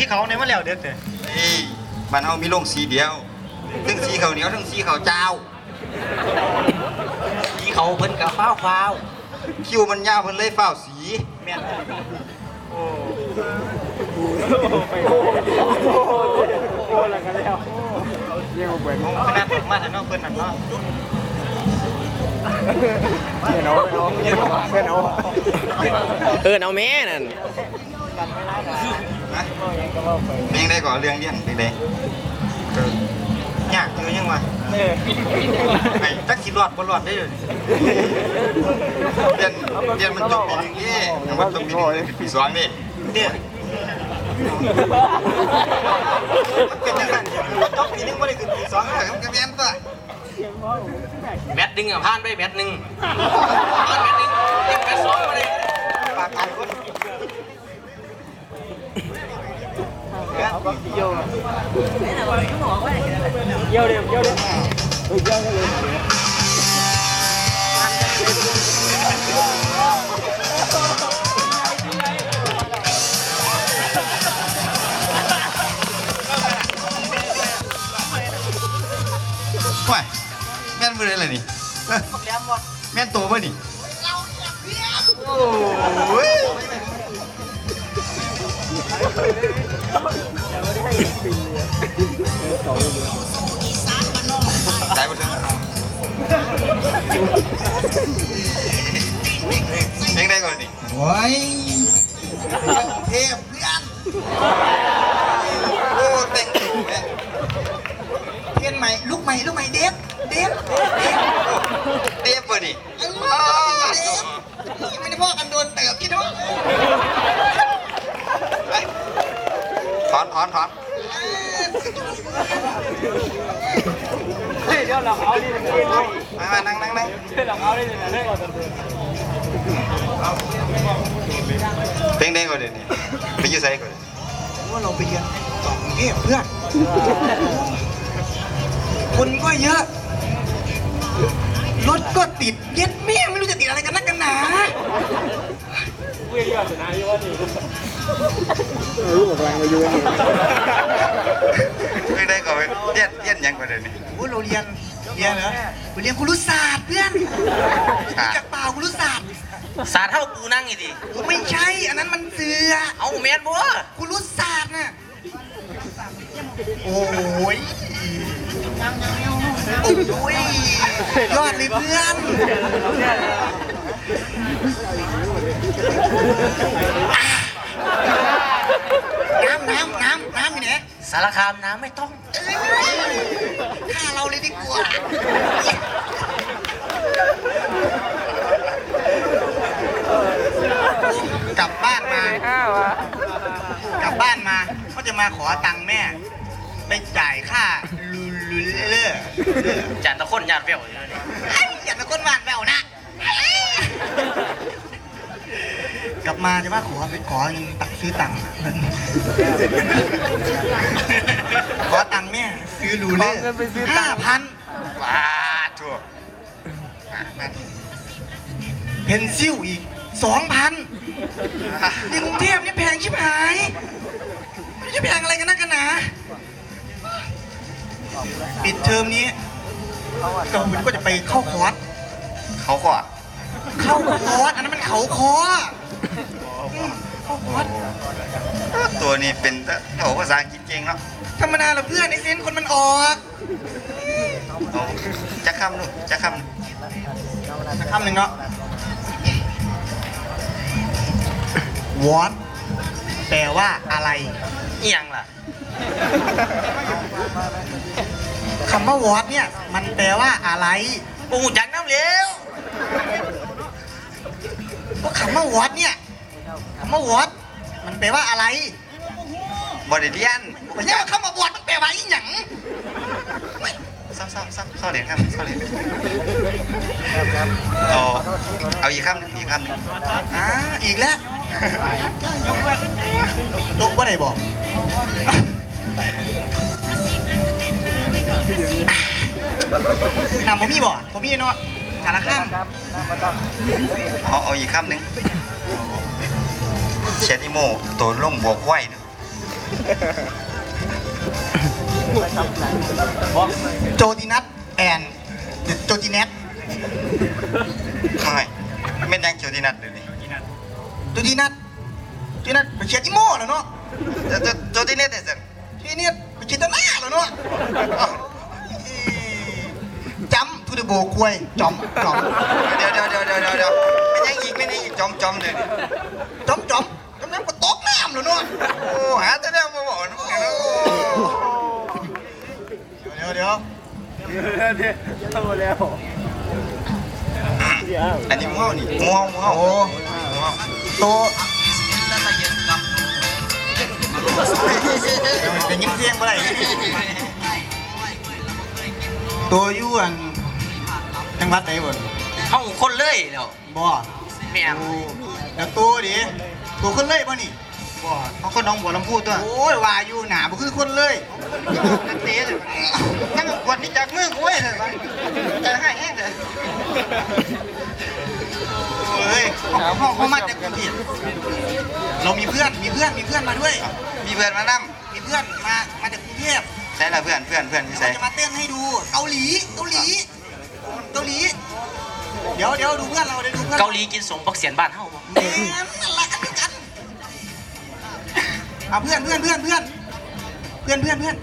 สีเขาในมาแล้วเด็กเลยเอ้ยบ้านเฮามีโรงสีเดียวทั้งสีข้าวเหนียวทั้งสีข้าวเจ้า สีเขาเพิ่นกับฟ้าวฟ้าวคิวมันยาวเพิ่นเลยเฝ้าวสี แม่นโอ้ขนาดผมมาแต่นอกเพิ่นนั่นเนาะ เออเอาแม่นั่น นะเพลงได้ก่อนเรื่องเรียนเพลงได้ยากอยู่ยังวะไอ้จักสิรอดบ่รอดได้เลยเรียนเรียนมันจบปีหนึงนี่มันจบปีหนึงนี่ปีสองนี่เด้อเป็นจังซั่นจบปีหนึงบ่ได้ขึ้นปีสองเออมันก็เรียนตัวแบตหนึ่งอะผ่านไปแบตหนึ่งผ่านแบตหนึ่งเต็มแบตสองมาเลยปากตายคน ว้ายแม่นมือได้เลยนี่เอ้อแหลมบ่แม่นโตป่ะนี่โอ้ย ได้หมดเลยเพลงได้ก่อนนี่โอ้ยเทพเพื่อนโอ้แตงตัวแม่เพี้ยนใหม่ลูกใหม่ลูกใหม่เดฟเดฟเดฟเตียบป่ะนี่เอ้ยดฟไม่ได้พ่อกันโดนเติบพี่น้องถอนถอนถอน เฮ้ยเดี๋ยวเราเอาดิมามานั่งนั่งนั่งเดี๋ยวเราเอาดิเลยเพลงได้ก่อนเดี๋ยวนี้ไปยืดใส่ก่อนว่าเราไปเรียนต่อกรุงเทพเพื่อนคนก็เยอะรถก็ติดเย็ดเมี่ยไม่รู้จะติดอะไรกันนักกันหนาเพลงได้ก่อนเว้หมดแรงมาอย เลียนเลียนยังก่อนเดี๋ยนี้โอ้เราเรียนเรียนเหรอไปเรียนคุรุศาสตร์เพื่อนรู้จักเปล่าคุรุศาสตร์ศาสาดเท่ากูนั่งอีดิโอ้ไม่ใช่ อันนั้นมันเสือเอาแมนบัวคุรุศาสตร์น่ะโอ้ยโอ้ยยอดเลยเพื่อนน้ำน้ำน้ำน้ำอยู่ไหน สารคามน้ำไม่ต้องฆ่าเราเลยดีกว่า กลับบ้านมากลับบ้านมาก็จะมาขอตังค์แม่ ไปจ่ายค่าลูลูเลอร์จันตะคนญาติเวลอยู่นี่ไอ้อย่าตะก้นหวานแววนะ กลับ มาจะว่าขอไปขอเงินตักซื้อตังค์ขอตังค์แม่ซื้อลูเลอร์ห้าพันว้าทั่วมามาเพนซิลอีกสองพันในกรุงเทพนี่แพงชิบหายไม่จะแพงอะไรกันนักกันหนาปิดเทอมนี้ก็มันก็จะไปเข้าคอร์ส เขาก็เข้าคอร์สอันนั้นมันเขาคอ ตัวนี้เป็นตะโอ้ภาษาอังกฤษเก่งเนาะธรรมดาเหรอเพื่อนไอเซนคนมันออกเอาจะคำลูกจะคำสักคำหนึ่งเนาะ what แปลว่าอะไรเอียงล่ะคำว่า what เนี่ย มันแปลว่าอะไรปูจักน้ำเหลวพวกคำว่า what เนี่ย คำว่า what มันแปลว่าอะไรบริเลียนไม่ใช่ว่าคำว่า what มันแปลว่าอีหยังซ้ำซ้ำซ้ำซ้ำเหรียญครับซ้ำเหรียญเอาเอาอีกคำหนึ่งอีกคำหนึ่งอ่าอีกแล้วตกว่าไหนบอกนำผมมีบ่ผมมีเนาะสารข้ามเอาเอาอีกคำหนึ่ง เชนิโมตัวล่งบวกไว้เนาะโจตินัทแอนโจติเนตไม่ไม่นยังเขียวที่นัดเลยนี่โจตินัทโจตินัทไปเชียร์อีโม่แล้วเนาะจะจะโจที่เน็ตเนี่ยสิทีเนี้ยไปเชียร์ตาหน้าแล้วเนาะจำทูเดโบควยจอมจอมเดี๋ยวเดี๋ยวเดี๋ยวเดี๋ยวเดี๋ยวเดี๋ยวไม่ยังอีกไม่ยังอีกจอมจอมเลย จอมจอมจอมแม่งก็ตกน้ำแล้วเนาะ โอ้หาแต่เรื่องมาบอกนะพวกนี้นะ เดี๋ยวเดี๋ยวอันนี้มูเฮานี่มูเฮามูเฮาโอ้มูเฮาโตเป็นยิ้มเพียงเมื่อไหร่ตัวอยู่อันจังหวัดไหนบ่เฮาคนเลยแล้วบ่แม่งแล้วตัวดิตัวคนเลยป่ะนี่ บ่เขาคนน้องบัวลำพูตัวโอ้ยว่าอยู่หนาบ่คือคนเลยเตะเลยนั่งกวดนี่จากมือกูเว้ยเลยจะให้แห้งเลยเฮ้ยเขาเขามาจากกรุงเทพเรามีเพื่อนมีเพื่อนมีเพื่อนมาด้วย มีเพื่อนมานั่งมีเพื่อนมามาจากกรุงเทพใช่ละเพื่อนเพื่อนเพื่อนที่เขาใส่จะมาเต้นให้ดูเกาหลีเกาหลีเกาหลี เดี๋ยวเดี๋ยวดูเพื่อนเราเดี๋ยวดูเพื่อนเกาหลีกินสมบักเสียนบ้านเฮาบ่ เอาเพื่อนเพื่อนเพื่อนเพื่อนเพื่อนเพื่อนเพื่อน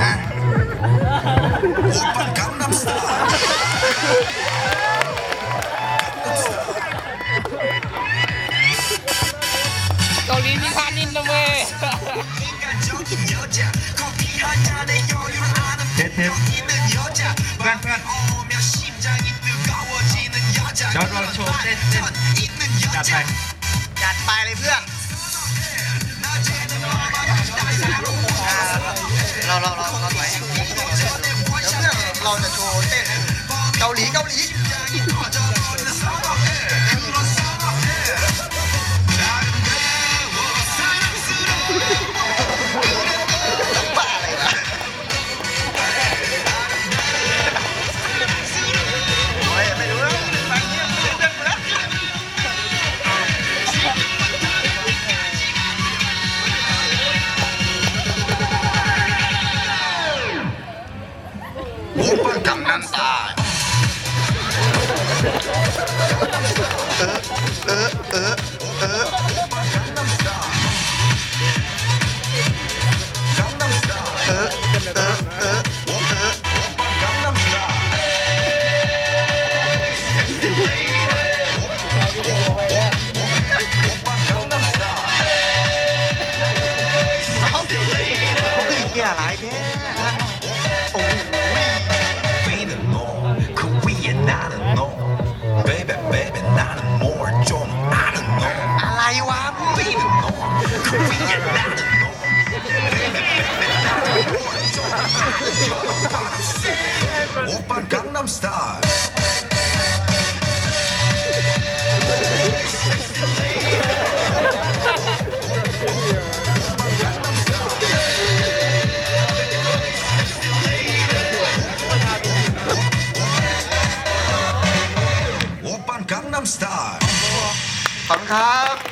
อะเกาหลีมีพานินนะเว้ยเทปเทปเพื่อนเพื่อนจอดราโชว์เต้นเต้น จัดไปจัดไปเลยเพื่อนเราเราเราเราไปเดี๋ยวเพื่อนเราจะโชว์เต้นเกาหลีเกาหลี อเ 오빤 강남스타일 오빤 강남스타일 ขอบคุณครับ